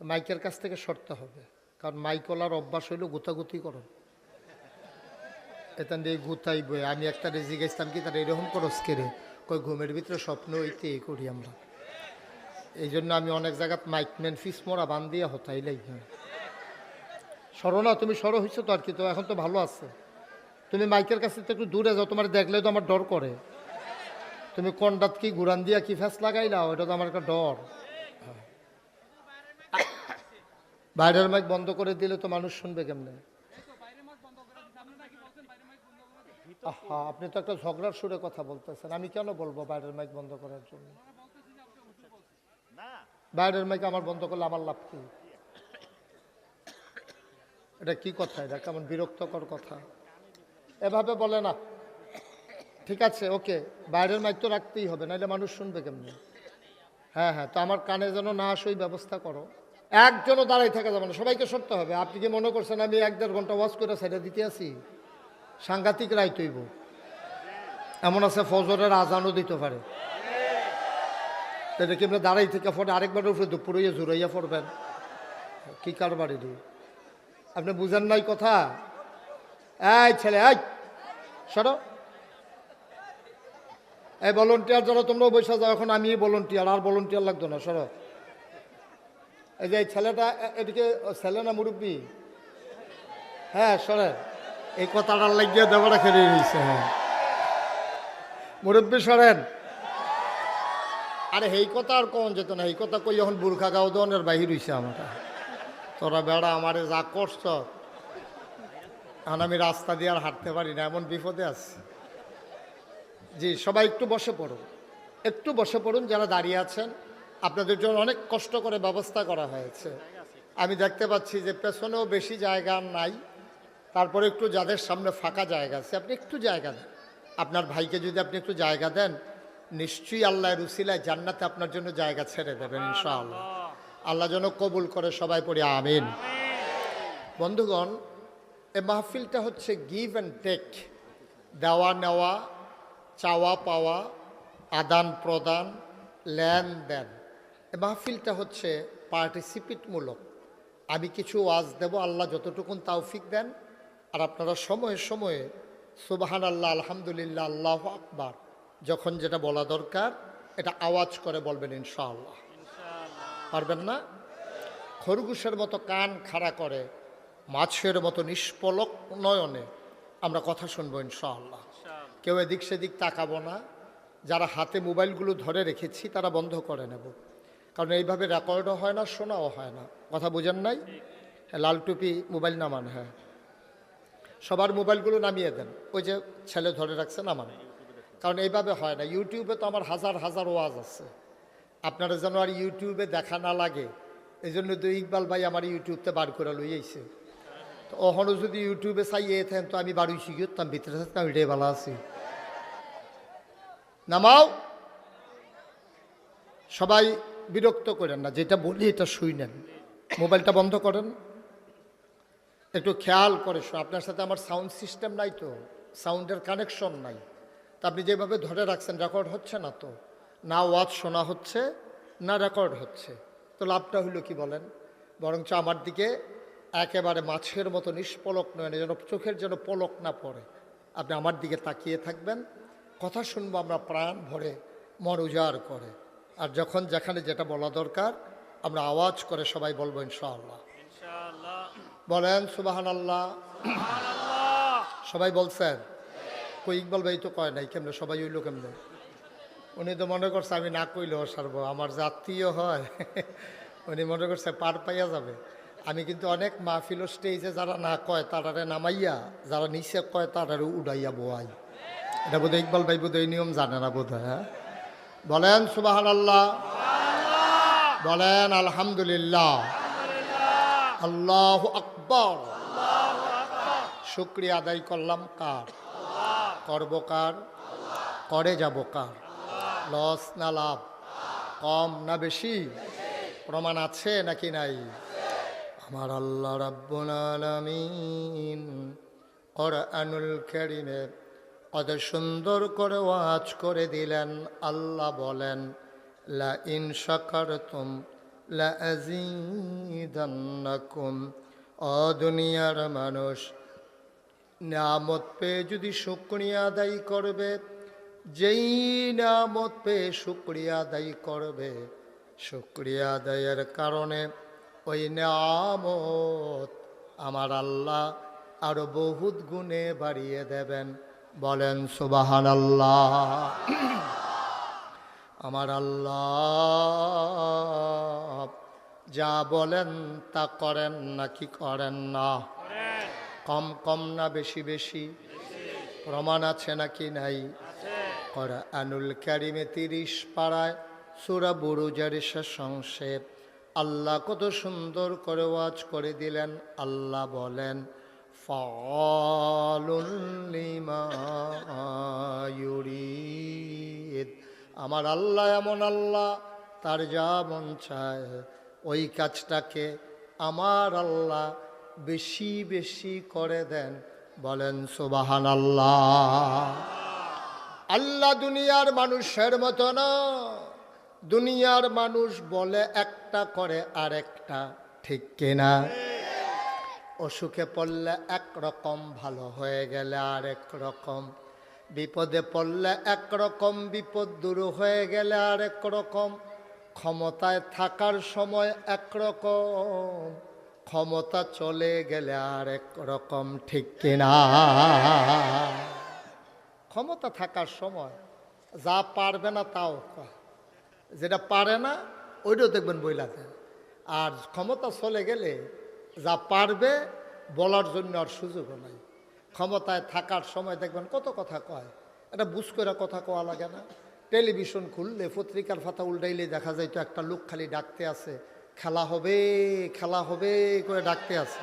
তো মাইকের কাছ থেকে সরতে হবে। কারণ মাইকলার অভ্যাস হইল গুতাগুতি করো এতান দিয়ে গুতাই বই আমি একটা রেজি গেছিলাম কি তারা এরকম করস কেরে কই ঘুমের ভিতরে স্বপ্ন হইতে এই করি আমরা। এই জন্য আমি অনেক জায়গাত মাইকম্যান ফিস মোরা বান দিয়ে হতাই হ্যাঁ সরো না, তুমি সরো হয়েছো তো আর কি, তো এখন তো ভালো আছে। তুমি মাইকের কাছে তো একটু দূরে যাও, তোমার দেখলে তো আমার ডর করে। তুমি কন্ডাত কি গুরান দিয়া কি ফ্যাস লাগাইলা ওটা তো আমার একটা ডর হ্যাঁ। বাইরের মাইক বন্ধ করে দিলে তো মানুষ শুনবে কেমনে? আপনি তো একটা ঝগড়ার সুরে কথা বলতেছেন। আমি কেন বলব বাইরের মাইক বন্ধ করার জন্য? বাইরের মাইক আমার বন্ধ করলে আমার লাভ কি? এটা কি কথা? এটা কেমন বিরক্তকর কথা? এভাবে বলে না। ঠিক আছে, ওকে। বাইরের মাইক তো রাখতেই হবে নাহলে মানুষ শুনবে কেমনি? হ্যাঁ হ্যাঁ তো আমার কানে যেন না আসে ব্যবস্থা করো। একজনও দাঁড়াই থাকা যাবে না। সবাইকে সরতে হবে। আপনি কি মনে করছেন আমি এক দেড় ঘণ্টা ওয়াশ করে সাইডে দিতে আসি সাংঘাতিক রায় তৈব। এমন আছে ফজরের আজানও দিতে পারে। এটা কি আপনি দাঁড়াই থেকে পরে আরেকবার উপরে দুপুরে জুড়াইয়া পড়বেন? কি কারবারি দি আপনি বুঝেন নাই কথা? এই ছেলে, এই! সরো। এই ভলন্টিয়ার যারা তোমরাও বসে যাও, এখন আমি ভলন্টিয়ার আর ভলন্টিয়ার লাগতো না, সরো। এই যে ছেলেটা এদিকে ছেলে না মুরব্বী? হ্যাঁ সরে। এই কথাটা লাগিয়ে দেওয়াটা খেলে নিয়েছে হ্যাঁ। মুরব্বী, সরেন। আরে এই কথা আর কখন যেত না এই কথা কই এখন বুর্খা গাও দনের বাহির হইছে আমার তোরা বেড়া আমারে যা করছ, এখন আমি রাস্তা দিয়ে আর হাঁটতে পারি না, এমন বিপদে আছি। জি, সবাই একটু বসে পড়ুন। একটু বসে পড়ুন, যারা দাঁড়িয়ে আছেন। আপনাদের জন্য অনেক কষ্ট করে ব্যবস্থা করা হয়েছে। আমি দেখতে পাচ্ছি যে পেছনেও বেশি জায়গা নাই, তারপরে একটু যাদের সামনে ফাঁকা জায়গা আছে, আপনি একটু জায়গা দেন। আপনার ভাইকে যদি আপনি একটু জায়গা দেন, নিশ্চয়ই আল্লাহ রুসিলায় জান্নাতে আপনার জন্য জায়গা ছেড়ে দেবেন ইনশাআল্লাহ। আল্লাহ যেন কবুল করে সবাই পড়ি, আমিন। বন্ধুগণ এ মাহফিলটা হচ্ছে গিভ অ্যান্ড টেক দেওয়া, নেওয়া, চাওয়া, পাওয়া আদান প্রদান লেনদেন। মাহফিলটা হচ্ছে পার্টিসিপেটমূলক। আমি কিছু ওয়াজ দেব আল্লাহ যতটুকুন তাওফিক দেন। আর আপনারা সময়ে সময়ে সুবাহান আল্লাহ আলহামদুলিল্লাহ আল্লাহ আকবার যখন যেটা বলা দরকার এটা আওয়াজ করে বলবেন ইনশাআল্লাহ। পারবেন না? খরগোশের মতো কান খাড়া করে মাছের মতো নিষ্পলক নয়নে আমরা কথা শুনব ইনশাআল্লাহ। কেউ এদিক সেদিক তাকাবো না। যারা হাতে মোবাইলগুলো ধরে রেখেছি তারা বন্ধ করে নেব। কারণ এইভাবে রেকর্ডও হয় না, শোনাও হয় না। কথা বোঝেন নাই? হ্যাঁ লাল টুপি, মোবাইল নামান হ্যাঁ। সবার মোবাইলগুলো নামিয়ে দেন। ওই যে ছেলে ধরে রাখছে নামান। কারণ এইভাবে হয় না। ইউটিউবে তো আমার হাজার হাজার ওয়াজ আছে। আপনারা যেন আর ইউটিউবে দেখা না লাগে এই জন্য তো ইকবাল ভাই আমার ইউটিউবতে বার করে লই আইছে। তো ওখানে যদি ইউটিউবে চাই, এ থাকেন তো আমি বাড়ি শিখি তার ভিতরে থাকতাম এটাই ভালো আছি। নামাও। সবাই বিরক্ত করেন না, যেটা বলি এটা শুই নেন। মোবাইলটা বন্ধ করেন। একটু খেয়াল করে আপনার সাথে আমার সাউন্ড সিস্টেম নাই তো সাউন্ডের কানেকশন নাই। তা আপনি যেভাবে ধরে রাখছেন রেকর্ড হচ্ছে না তো? না ওয়াজ শোনা হচ্ছে, না রেকর্ড হচ্ছে। তো লাভটা হইল কি বলেন? বরঞ্চ আমার দিকে একেবারে মাছের মতো নিষ্পলক নয়, যেন চোখের যেন পলক না পড়ে। আপনি আমার দিকে তাকিয়ে থাকবেন, কথা শুনব আমরা প্রাণ ভরে, মন উজাড় করে। আর যখন যেখানে যেটা বলা দরকার আমরা আওয়াজ করে সবাই বলব ইনশাআল্লাহ। বলেন সুবাহান আল্লাহ সবাই বলছেন? কই ইকবাল ভাই তো কয় নাই কেমনে সবাই হইল কেমনে? উনি তো মনে করছে আমি না কইলেও সারব আমার জাতীয় হয় উনি মনে করছে পার পাইয়া যাবে। আমি কিন্তু অনেক মাহফিল স্টেজে যারা না কয় তারারে নামাইয়া যারা নিচে কয় তারারে উড়াইয়া বোয়াই। এটা বোধহয় ইকবাল ভাই বোধহয় নিয়ম জানে না বোধহয় হ্যাঁ? বলেন সুবাহান আল্লাহ বলেন আলহামদুলিল্লাহ। আল্লাহ আকবর। শুক্রিয়া আদায় করলাম কার? করব কার? করে যাব কার? লস না লাভ? কম না বেশি? প্রমাণ আছে নাকি নাই? আমার আল্লাহ রাব্বুল আলামিন কোরআনুল কারীমে কত সুন্দর করে ওয়াজ করে দিলেন, আল্লাহ বলেন, লা ইন শাকারতুম লা লাজিদান্নাকুম ও দুনিয়ার মানুষ নামত পেয়ে যদি শুক্রিয়া আদায় করবে, যেই নামত পেয়ে শুক্রিয়া আদায় করবে, শুক্রিয়া আদায়ের কারণে ওই নামত আমার আল্লাহ আরও বহুত গুণে বাড়িয়ে দেবেন। বলেন সুবাহান আল্লাহ আমার আল্লাহ যা বলেন তা করেন নাকি করেন না? কম কম না বেশি বেশি? প্রমাণ আছে নাকি নাই? আনুল ক্যারিমে তিরিশ পাড়ায় সুরা শেষ সংক্ষেপ আল্লাহ কত সুন্দর করে ওয়াজ করে দিলেন, আল্লাহ বলেন আমার আল্লাহ এমন আল্লাহ, তার যা মন চায়, ওই কাজটাকে আমার আল্লাহ বেশি বেশি করে দেন। বলেন সুবাহান আল্লাহ আল্লাহ দুনিয়ার মানুষের মতো না দুনিয়ার মানুষ বলে একটা করে আরেকটা, ঠিক কিনা? অসুখে পড়লে একরকম, ভালো হয়ে গেলে আরেক রকম বিপদে পড়লে একরকম, বিপদ দূর হয়ে গেলে আরেক রকম ক্ষমতায় থাকার সময় একরকম, ক্ষমতা চলে গেলে আরেক রকম ঠিক কিনা ক্ষমতা থাকার সময় যা পারবে না তাও যেটা পারে না, ওইটাও দেখবেন বইলাতে। আর ক্ষমতা চলে গেলে যা পারবে বলার জন্য আর সুযোগও নাই। ক্ষমতায় থাকার সময় দেখবেন কত কথা কয়। এটা বুঝ করে কথা কওয়া লাগে না। টেলিভিশন খুললে, পত্রিকার ফাতা উল্টাইলে দেখা যায় তো একটা লোক খালি ডাকতে আছে, খেলা হবে খেলা হবে করে ডাকতে আছে।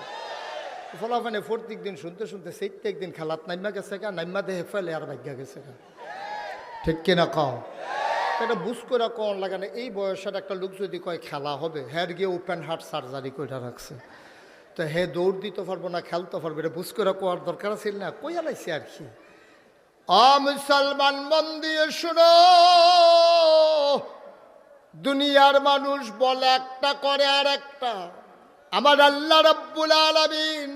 ফলাফানে প্রত্যেক দিন শুনতে শুনতে সেইতে একদিন খেলাত নাইমা গেছে গা, নাইমা দেহে ফেলে আর ভাগ্যা গেছে গা। ঠিক কিনা কও? এটা বুঝ করে কন লাগে না। এই বয়সের একটা লোক যদি কয়, খেলা হবে হ্যার গিয়ে ওপেন হার্ট সার্জারি করে রাখছে। তো হে দৌড় দিতে পারব না, খেলতে পারবে, এটা বুঝ করে কোয়ার দরকার ছিল না? কই আলাইছে আর কি? মুসলমান মন দিয়ে শুনো, দুনিয়ার মানুষ বলে একটা, করে আর একটা। আমার আল্লাহ রব্বুল আলমিন,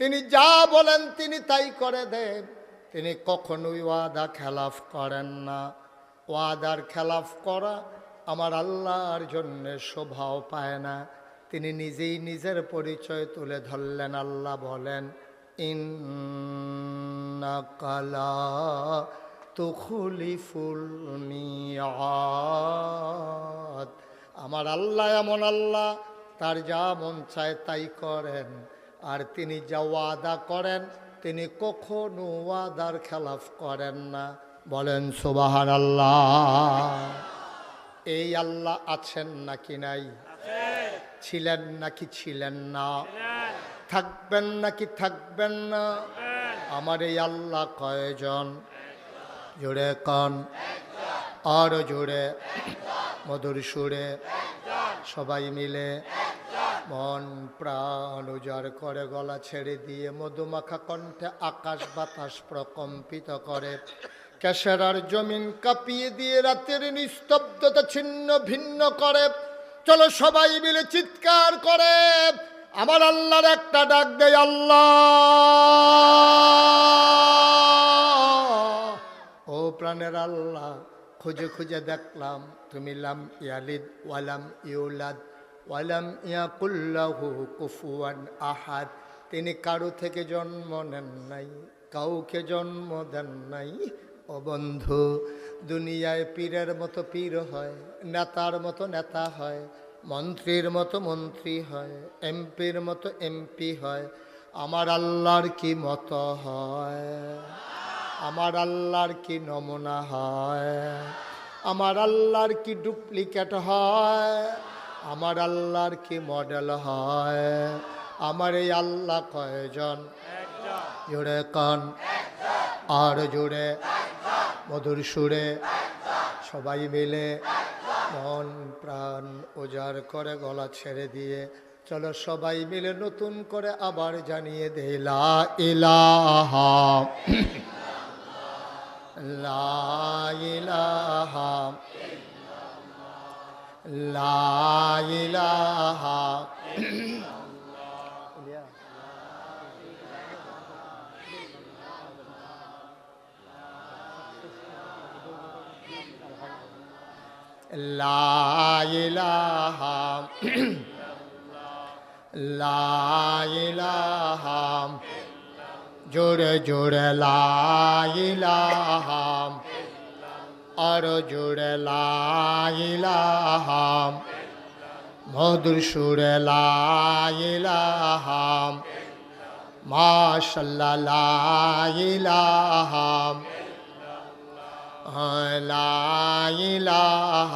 তিনি যা বলেন তিনি তাই করে দেন। তিনি কখনোই ওয়াদা খেলাফ করেন না। ওয়াদার খেলাফ করা আমার আল্লাহর জন্যে শোভাও পায় না। তিনি নিজেই নিজের পরিচয় তুলে ধরলেন। আল্লাহ বলেন, ইন্নাকালা তুখলিফুল মিয়াদ। আমার আল্লাহ এমন আল্লাহ, তার যা মন চায় তাই করেন। আর তিনি যা ওয়াদা করেন, তিনি কখনো ওয়াদার খেলাফ করেন না। বলেন সুবাহান আল্লাহ এই আল্লাহ আছেন নাকি নাই? ছিলেন নাকি ছিলেন না? থাকবেন নাকি থাকবেন না? আমার এই আল্লাহ কয়জন? জুড়ে কন। আর জুড়ে মধুর সুরে সবাই মিলে মন প্রাণ উজাড় করে গলা ছেড়ে দিয়ে মধুমাখা কণ্ঠে আকাশ বাতাস প্রকম্পিত করে। কেশরার জমিন কাঁপিয়ে দিয়ে রাতের নিস্তব্ধতা ছিন্ন ভিন্ন করে। চলো সবাই মিলে চিৎকার করে। আমার আল্লাহর একটা ডাক দেয়, আল্লাহ। ও প্রাণের আল্লাহ, খুঁজে খুঁজে দেখলাম, তুমি লাম ইয়ালিদ ওয়ালাম ইউলাদ ওয়ালাম ইয়াকুল্লাহু কুফুয়ান আহাদ। তিনি কারও থেকে জন্ম নেন নাই, কাউকে জন্ম দেন নাই। ও বন্ধু দুনিয়ায় পীরের মতো পীর হয় নেতার মতো নেতা হয় মন্ত্রীর মতো মন্ত্রী হয় এমপির মতো এমপি হয় আমার আল্লাহর কি মতো হয়? আমার আল্লাহর কি নমুনা হয়? আমার আল্লাহর কি ডুপ্লিকেট হয়? আমার আল্লাহর কি মডেল হয়? আমার এই আল্লাহ কয়জন? জুড়ে কন। আর জুড়ে মধুর সুরে সবাই মিলে মন প্রাণ উজাড় করে গলা ছেড়ে দিয়ে, চলো সবাই মিলে নতুন করে আবার জানিয়ে দিলা ইলাহা, লা ইলাহা লা ইলাহা লাইলাহাম লাইলাহাম জোরে জোরে লাইলাহাম আর জোরে লাইলাহাম মধুর সুরে লাইলাহাম মাশাল্লাহ লাইলাহাম লাইলাহ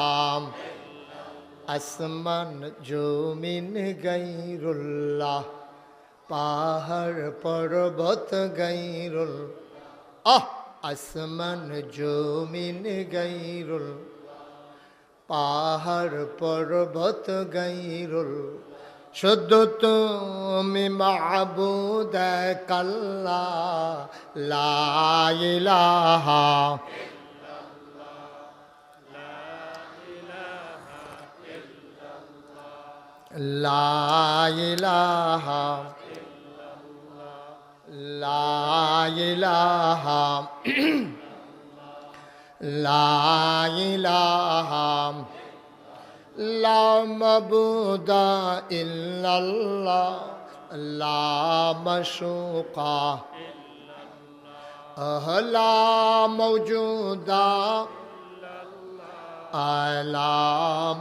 আসমান জমিন গৈরুল্লাহ পাহাড় পর্বত গৈরুল আহ আসমান জমিন গৈরুল পাহাড় পর্বত গৈরুল শুদ্ধ তুমি মাবুদ কাল্লা লাইলাহা লাইলাহা লাইলাহা লাইলাহা লা মাবুদা ইল্লাল্লাহ লা মাশুকা লা মৌজুদা আলা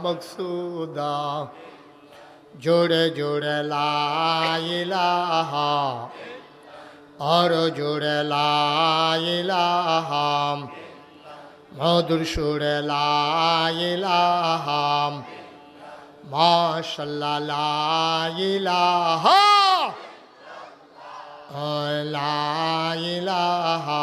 মকসুদা জোড়ে জোড়ে লাইলাহা আর জোড়ে লাইলাহা মধুর সুরে লাইলাহা মাশাল্লাহ লাইলাহা লাইলাহা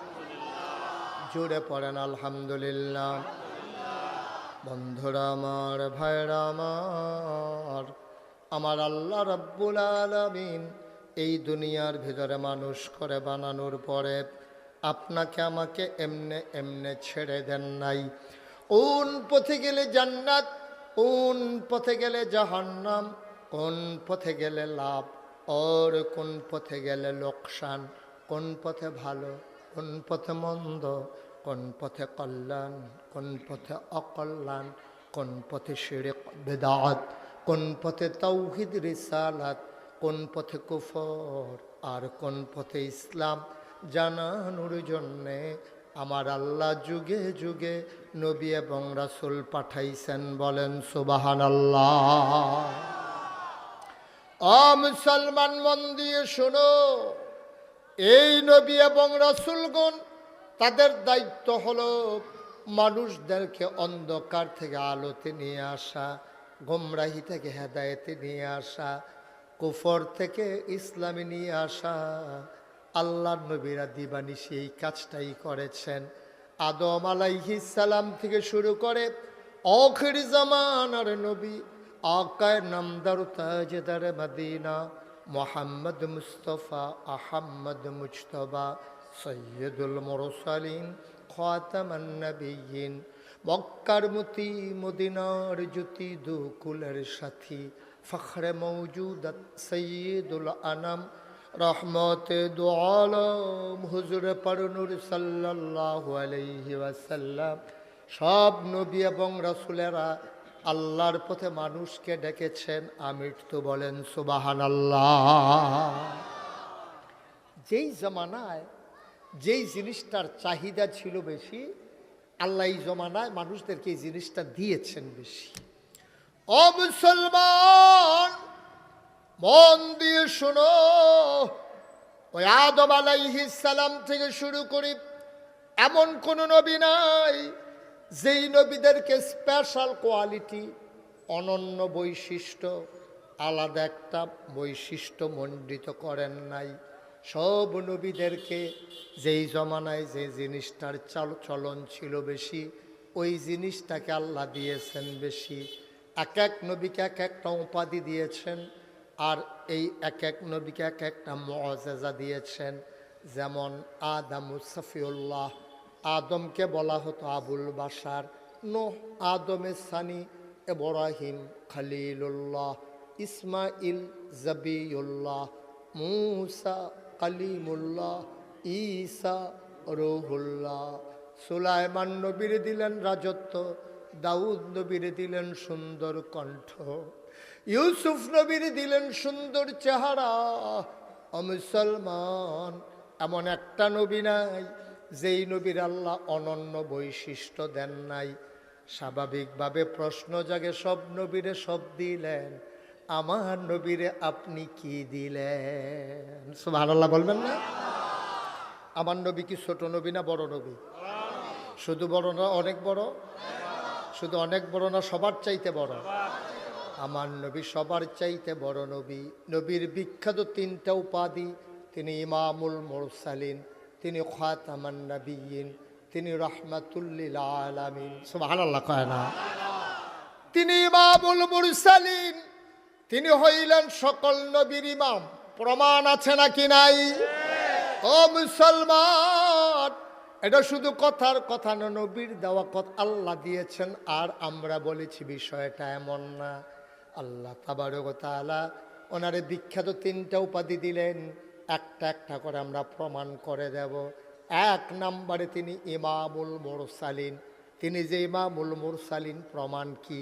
জুড়ে পড়েন, আলহামদুলিল্লাহ। বন্ধুরা আমার ভাইরা আমার আমার আল্লাহ রব্বুল আলমিন এই দুনিয়ার ভিতরে মানুষ করে বানানোর পরে আপনাকে আমাকে এমনে এমনে ছেড়ে দেন নাই। কোন পথে গেলে জান্নাত কোন পথে গেলে জাহান্নাম, কোন পথে গেলে লাভ, ওর কোন পথে গেলে লোকসান, কোন পথে ভালো, কোন পথে মন্দ কোন পথে কল্যাণ, কোন পথে অকল্যাণ, কোন পথে শিরে বেদাত, কোন পথে তৌহিদ রিসালাত, কোন পথে কুফর আর কোন পথে ইসলাম জানানোর জন্যে আমার আল্লাহ যুগে যুগে নবী এবং রাসুল পাঠাইছেন বলেন সুবাহান আল্লাহ অ মুসলমান মন দিয়ে শোনো, এই নবী এবং রাসুলগণ তাদের দায়িত্ব হলো মানুষদেরকে অন্ধকার থেকে আলোতে নিয়ে আসা, গোমরাহি থেকে হেদায়েতে নিয়ে আসা, কুফর থেকে ইসলামে নিয়ে আসা। আল্লাহ নবীরা দিবানি সেই কাজটাই করেছেন। আদম সালাম থেকে শুরু করে অখির জামানার নবী, আকায় নামদার তাজদার মদিনা, মোহাম্মদ মুস্তফা, আহম্মদ মুজতবা সৈয়দুল মোরসালিন, খাতামান নবীন মক্কার মতি, মদিনার জ্যোতি, দুকুলের সাথী, ফখরে মৌজুদত সৈয়দুল আনাম, রহমতে দু আলম হুজুর পরনুর ওয়াসাল্লাম। সব নবী এবং রাসূলেরা আল্লাহর পথে মানুষকে ডেকেছেন, আমির তো বলেন সুবাহান আল্লাহ যেই জমানায় যেই জিনিসটার চাহিদা ছিল বেশি, আল্লাহ জমানায় মানুষদেরকে এই জিনিসটা দিয়েছেন বেশি। ও মুসলমান মন দিয়ে শোনো, ওই আদম সালাম থেকে শুরু করি এমন কোন নবী নাই, যেই নবীদেরকে স্পেশাল কোয়ালিটি অনন্য বৈশিষ্ট্য, আলাদা একটা বৈশিষ্ট্য মণ্ডিত করেন নাই। সব নবীদেরকে যেই জমানায় যে জিনিসটার চাল, চলন ছিল বেশি, ওই জিনিসটাকে আল্লাহ দিয়েছেন বেশি। এক এক নবীকে এক একটা উপাধি দিয়েছেন আর এই এক এক নবীকে এক একটা মজেজা দিয়েছেন। যেমন আদামুস সফিউল্লাহ, আদমকে বলা হতো আবুল বাসার নোহ আদমে সানি এব্রাহিম খালিলুল্লাহ ইসমাইল জবিউল্লাহ, মুসা কালিমুল্লাহ ঈসা রুহুল্লাহ। সুলাইমান নবীর দিলেন রাজত্ব, দাউদ নবীর দিলেন সুন্দর কণ্ঠ। ইউসুফ নবীর দিলেন সুন্দর চেহারা। মুসলমান, এমন একটা নবী নাই, যেই নবীর আল্লাহ অনন্য বৈশিষ্ট্য দেন নাই। স্বাভাবিকভাবে প্রশ্ন জাগে, সব নবীরে সব দিলেন। আমার নবীরে আপনি কি দিলেন? সুবহানাল্লাহ বলবেন না? আমার নবী কি ছোট নবী না বড় নবী? শুধু বড় না অনেক বড়? শুধু অনেক বড় না সবার চাইতে বড়? আমার নবী সবার চাইতে বড় নবী। নবীর বিখ্যাত তিনটা উপাধি, তিনি ইমামুল মুরসালিন, তিনি খাতামান নবীন তিনি রহমাতুল্লিল আলামিন। সুবহানাল্লাহ কয় না? তিনি ইমামুল মুরসালিন। তিনি হইলেন সকল নবীর ইমাম। প্রমাণ আছে নাকি নাই? ও মুসলমান, এটা শুধু কথার কথা না, নবীর দেওয়া কথা আল্লাহ দিয়েছেন, আর আমরা বলেছি বিষয়টা এমন না। আল্লাহ তাবারকতালা ওনারে বিখ্যাত তিনটা উপাধি দিলেন। একটা একটা করে আমরা প্রমাণ করে দেব। এক নম্বরে তিনি ইমামুল মোরসালিন। তিনি যে ইমামুল মুরসালিন, প্রমাণ কি?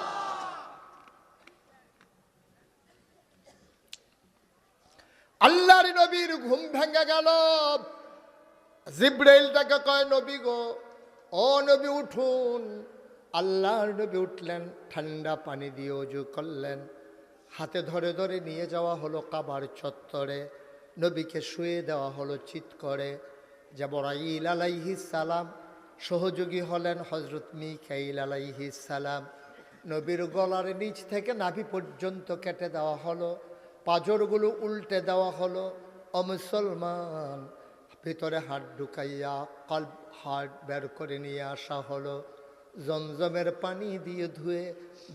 আল্লাহর নবীর ঘুম ভেঙে গেল। জিব্রাইলটাকে কয়, নবী গো, ও নবী উঠুন। আল্লাহর নবী উঠলেন, ঠান্ডা পানি দিয়ে অজু করলেন। হাতে ধরে ধরে নিয়ে যাওয়া হলো কাবার চত্বরে। নবীকে শুয়ে দেওয়া হলো চিৎ করে জাবরাইল আলাইহি সালাম সহযোগী হলেন হজরত মিকাইল আলাইহি সালাম। নবীর গলার নিচ থেকে নাভি পর্যন্ত কেটে দেওয়া হলো। পাজরগুলো উল্টে দেওয়া হলো অমুসলমান ভিতরে হাত ঢুকাইয়া কল হাট বের করে নিয়ে আসা হলো। জমজমের পানি দিয়ে ধুয়ে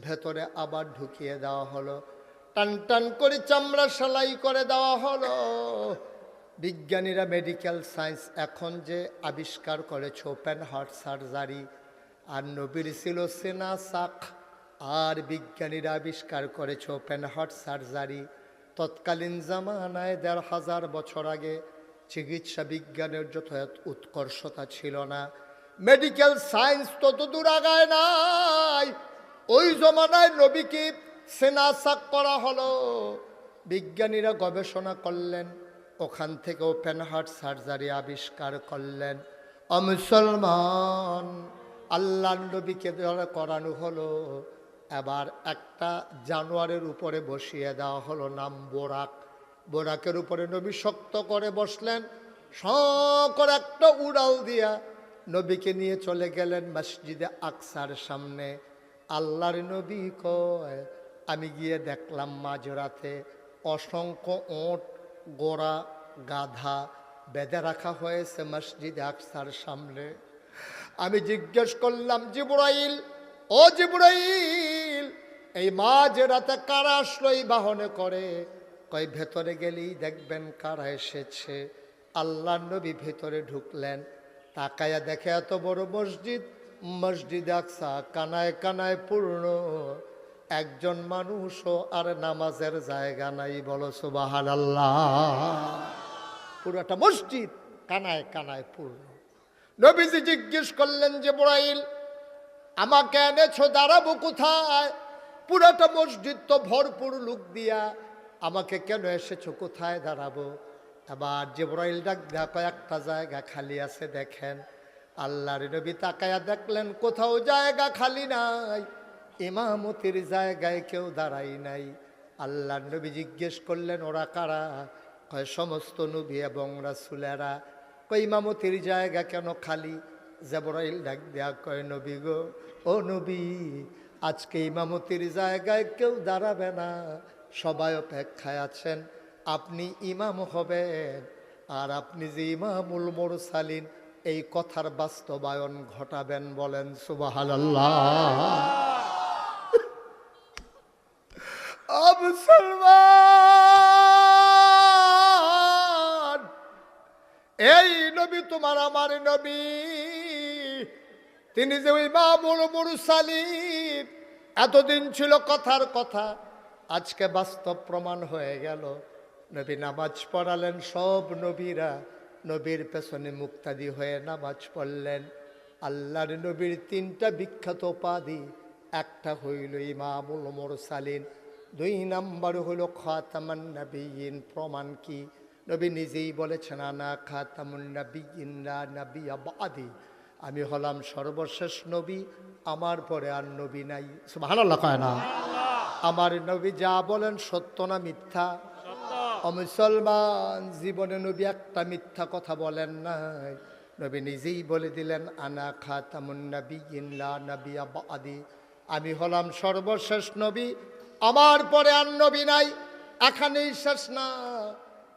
ভেতরে আবার ঢুকিয়ে দেওয়া হলো। টান টান করে চামড়া সেলাই করে দেওয়া হলো। বিজ্ঞানীরা মেডিকেল সায়েন্স এখন যে আবিষ্কার করেছে ওপেন হার্ট সার্জারি আর নবীর ছিল সেনা সাক আর বিজ্ঞানীরা আবিষ্কার করেছে ওপেন হার্ট সার্জারি তৎকালীন জামানায় দেড় হাজার বছর আগে চিকিৎসা বিজ্ঞানের যথাযথ উৎকর্ষতা ছিল না। মেডিকেল সায়েন্স তত দূর আগায় নাই। ওই জমানায় নবীকে সেনাসাক করা হলো। বিজ্ঞানীরা গবেষণা করলেন, ওখান থেকে ওপেন হার্ট সার্জারি আবিষ্কার করলেন। অমুসলমান আল্লাহ নবীকে করানো হলো। এবার একটা জানোয়ারের উপরে বসিয়ে দেওয়া হলো নাম বোরাক। বোরাকের উপরে নবী শক্ত করে বসলেন সকর একটা উড়াল দিয়া নবীকে নিয়ে চলে গেলেন মসজিদে আকসার সামনে। আল্লাহর নবী কয়, আমি গিয়ে দেখলাম মাঝরাতে অসংখ্য ওঁট, গোড়া, গাধা বেঁধে রাখা হয়েছে মসজিদে আকসার সামনে। আমি জিজ্ঞেস করলাম, জিবরাইল, ও জিবরাইল! এই মাঝ রাতে কারা আসলো বাহনে করে? কই ভেতরে গেলেই দেখবেন কারা এসেছে। আল্লাহ নবী ভেতরে ঢুকলেন। তাকায়া দেখে এত বড় মসজিদ মসজিদ আকসা, কানায় কানায় পূর্ণ। একজন মানুষও আর নামাজের জায়গা নাই, বলো সুবাহান আল্লাহ পুরোটা মসজিদ কানায় কানায় পূর্ণ। নবীজি জিজ্ঞেস করলেন যে বড়াইল আমাকে এনেছো, দাঁড়াবো কোথায়? পুরাটা মসজিদ তো ভরপুর লোক দিয়া। আমাকে কেন এসেছ? কোথায় দাঁড়াবো? আবার জেবরাইল ডাক দেয়া কয়েকটা জায়গা খালি আছে, দেখেন। আল্লাহর নবী তাকায়া দেখলেন, কোথাও জায়গা খালি নাই। ইমামতির জায়গায় কেউ দাঁড়াই নাই। আল্লাহর নবী জিজ্ঞেস করলেন, ওরা কারা? কয়, সমস্ত নবী এবং রাসুলেরা। কই ইমামতির জায়গা কেন খালি? জেবরাইল ডাক দেয়া কয়, নবী গো, ও নবী আজকে ইমামতির জায়গায় কেউ দাঁড়াবে না। সবাই অপেক্ষায় আছেন, আপনি ইমাম হবেন। আর আপনি যে ইমামুল মোরসালিন, এই কথার বাস্তবায়ন ঘটাবেন বলেন সুবাহাল এই নবী তোমার আমার নবী। তিনি যে ওই ইমামুল মুরসালিন এতদিন ছিল কথার কথা, আজকে বাস্তব প্রমাণ হয়ে গেল। নবী নামাজ পড়ালেন, সব নবীরা নবীর পেছনে মুক্তাদি হয়ে নামাজ পড়লেন। আল্লাহর নবীর তিনটা বিখ্যাত উপাধি, একটা হইল ইমামুল মুরসালিন, দুই নাম্বার হইল খাতামান নবীন প্রমাণ কি? নবী নিজেই বলেছেন, আনা খাতামুন নবীন নবী আবাদি আমি হলাম সর্বশেষ নবী আমার পরে আর নবী নাই। ভালো কয় না? আমার নবী যা বলেন সত্য না মিথ্যা? অমুসলমান জীবনে নবী একটা মিথ্যা কথা বলেন নাই। নবী নিজেই বলে দিলেন আনা খাতামুন নবী ইল্লা নবী আদি আমি হলাম সর্বশেষ নবী আমার পরে আর নবী নাই। এখানেই শেষ না।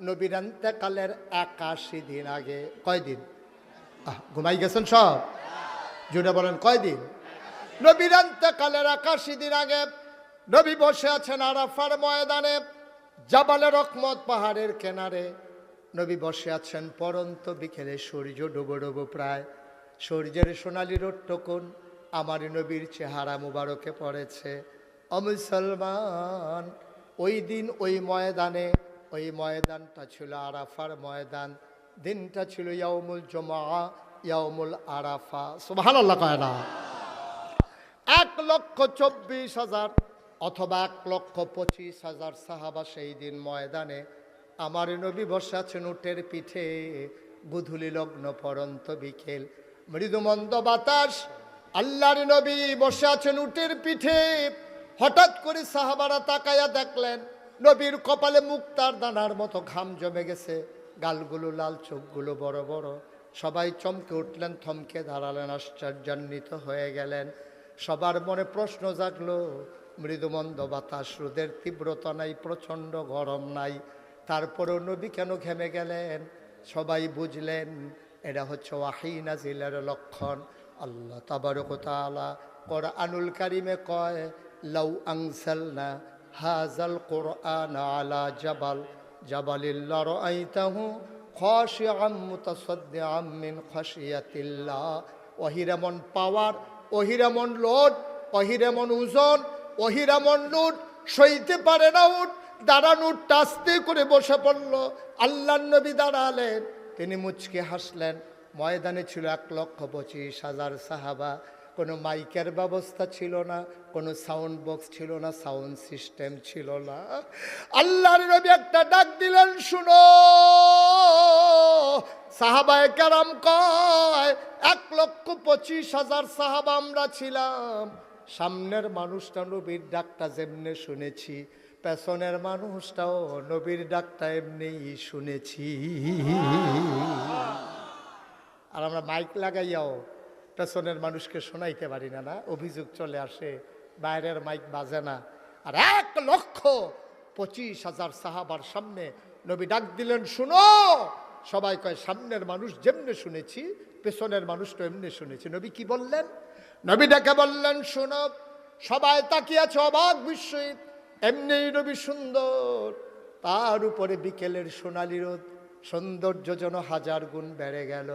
নবীর কালের একাশি দিন আগে কয়দিন? ঘুমাই গেছেন সব? জুড়ে বলেন, কয়দিন? নবীর কালের একাশি দিন আগে নবী বসে আছেন আরাফার ময়দানে, জাবালে রকমত পাহাড়ের কেনারে। নবী বসে আছেন পরন্ত বিকেলে, সূর্য ডুবো ডুবো প্রায়। সূর্যের সোনালি রোট্টকুন আমার নবীর চেহারা মুবারকে পড়েছে। অমুসলমান ওই দিন ওই ময়দানে, ওই ময়দানটা ছিল আরাফার ময়দান। দিনটা ছিল ইয়াউমুল জমা ইয়াউমুল আরাফা। সুবহানাল্লাহ কয় না। এক লক্ষ চব্বিশ হাজার অথবা এক লক্ষ পঁচিশ হাজার সাহাবা সেই দিন ময়দানে আমার নবী বসে আছেন উটের পিঠে, গুধুলি লগ্ন পরন্ত বিকেল। মৃদুমন্দ বাতাস, আল্লাহর নবী বসে আছেন উটের পিঠে। হঠাৎ করে সাহাবারা তাকায়া দেখলেন, নবীর কপালে মুক্তার দানার মতো ঘাম জমে গেছে। গালগুলো লাল, চোখগুলো বড় বড়। সবাই চমকে উঠলেন, থমকে দাঁড়ালেন, আশ্চর্যান্বিত হয়ে গেলেন। সবার মনে প্রশ্ন জাগলো, মৃদুমন্দ বাতাস, রোদের তীব্রতা নাই, প্রচণ্ড গরম নাই। তারপরেও নবী কেন ঘেমে গেলেন? সবাই বুঝলেন, এটা হচ্ছে ওয়াহি নাজিলের লক্ষণ। আল্লাহ তাবারক তাআলা কোরআনুল কারিমে কয়, লাউ আংসাল না হাজাল কোরআন আলা জাবাল। জাবালিল্লা রাআইতাহু খাশিআম মুতাসাদ্দিআম মিন খাশিয়াতিল্লাহ। ওহিরেমন পাওয়ার ওহিরেমন লোড, অহিরেমন ওজন, অহিরেমন লুট, সইতে পারে না উঠ দাঁড়ান উঠটা আস্তে করে বসে পড়ল। আল্লাহ নবী দাঁড়ালেন, তিনি মুচকে হাসলেন। ময়দানে ছিল এক লক্ষ পঁচিশ হাজার সাহাবা। কোনো মাইকের ব্যবস্থা ছিল না, কোনো সাউন্ড বক্স ছিল না, সাউন্ড সিস্টেম ছিল না। আল্লাহর নবী একটা ডাক দিলেন, শুনো। সাহাবায় কারাম কয়, এক লক্ষ পঁচিশ হাজার সাহাবা আমরা ছিলাম। সামনের মানুষটা নবীর ডাকটা যেমনি শুনেছি, পেছনের মানুষটাও নবীর ডাকটা এমনিই শুনেছি। আর আমরা মাইক লাগাইয়াও পেছনের মানুষকে শোনাইতে পারি না না? অভিযোগ চলে আসে, বাইরের মাইক বাজে না। আর এক লক্ষ পঁচিশ হাজার সাহাবার সামনে নবী ডাক দিলেন, শুনো! সবাই কয়, সামনের মানুষ যেমনি শুনেছি, পেছনের মানুষ তো এমনি শুনেছি। নবী কি বললেন? নবী ডাকে বললেন, শোনো, সবাই তাকিয়ে আছে অবাক বিস্ময়িত এমনি নবী সুন্দর। তার উপরে বিকেলের সোনালি রোদ, সৌন্দর্য যেন হাজার গুণ বেড়ে গেল।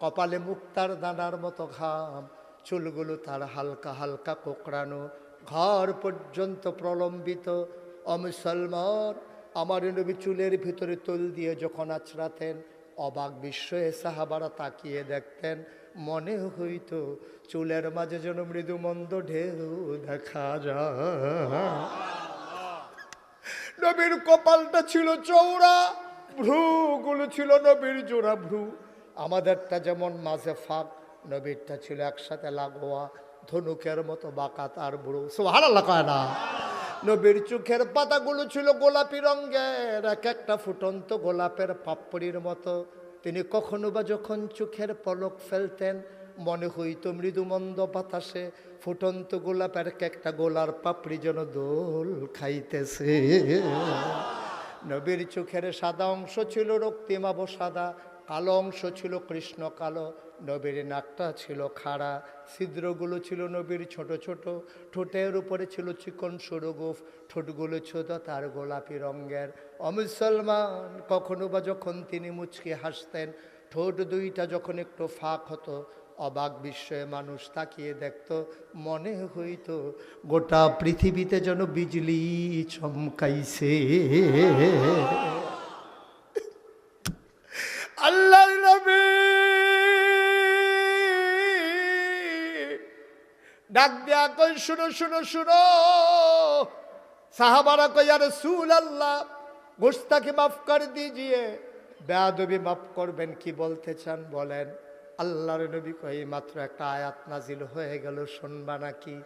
কপালে মুক্তার দানার মতো ঘাম, চুলগুলো তার হালকা হালকা কোকড়ানো, ঘর পর্যন্ত প্রলম্বিত। অমুসলমান আমার নবী চুলের ভিতরে তুল দিয়ে যখন আছড়াতেন, অবাক বিস্ময়ে সাহাবারা তাকিয়ে দেখতেন। মনে হইতো, চুলের মাঝে যেন মৃদুমন্দ ঢেউ দেখা যায়। নবীর কপালটা ছিল চৌড়া ভ্রুগুলো ছিল নবীর জোড়া ভ্রু। আমাদেরটা যেমন মাঝে ফাঁক, নবীরটা ছিল একসাথে লাগোয়া, ধনুকের মতো বাঁকা তার ভ্রু সোহারাল্লাহ কয় না। নবীর চোখের পাতাগুলো ছিল গোলাপি রঙের, এক একটা ফুটন্ত গোলাপের পাপড়ির মতো। তিনি কখনো বা যখন চোখের পলক ফেলতেন, মনে হইতো মৃদুমন্দ বাতাসে ফুটন্ত গোলাপের এক একটা গোলার পাপড়ি যেন দোল খাইতেছে। নবীর চোখের সাদা অংশ ছিল রক্তিমাব সাদা কালো অংশ ছিল কৃষ্ণ কালো, নবীর নাকটা ছিল খাড়া, ছিদ্রগুলো ছিল নবীর ছোট ছোট, ঠোঁটের উপরে ছিল চিকন সরুগোফ ঠোঁটগুলো ছোট, তার গোলাপি রঙের। অমুসলমান কখনো বা যখন তিনি মুচকি হাসতেন, ঠোঁট দুইটা যখন একটু ফাঁক হতো, অবাক বিস্ময়ে মানুষ তাকিয়ে দেখত, মনে হইতো, গোটা পৃথিবীতে যেন বিজলি চমকাইছে। ডাক দেয়া কই, শুনো শুনো শুনো। সাহাবারা কই, আর সুল আল্লাহ গোস্তাকে মাফ করে দিজিয়ে। বেয়াদবি মাফ করবেন কি বলতে চান বলেন? আল্লাহর নবী কই মাত্র একটা আয়াত নাজিল হয়ে গেল, শুনবা নাকি?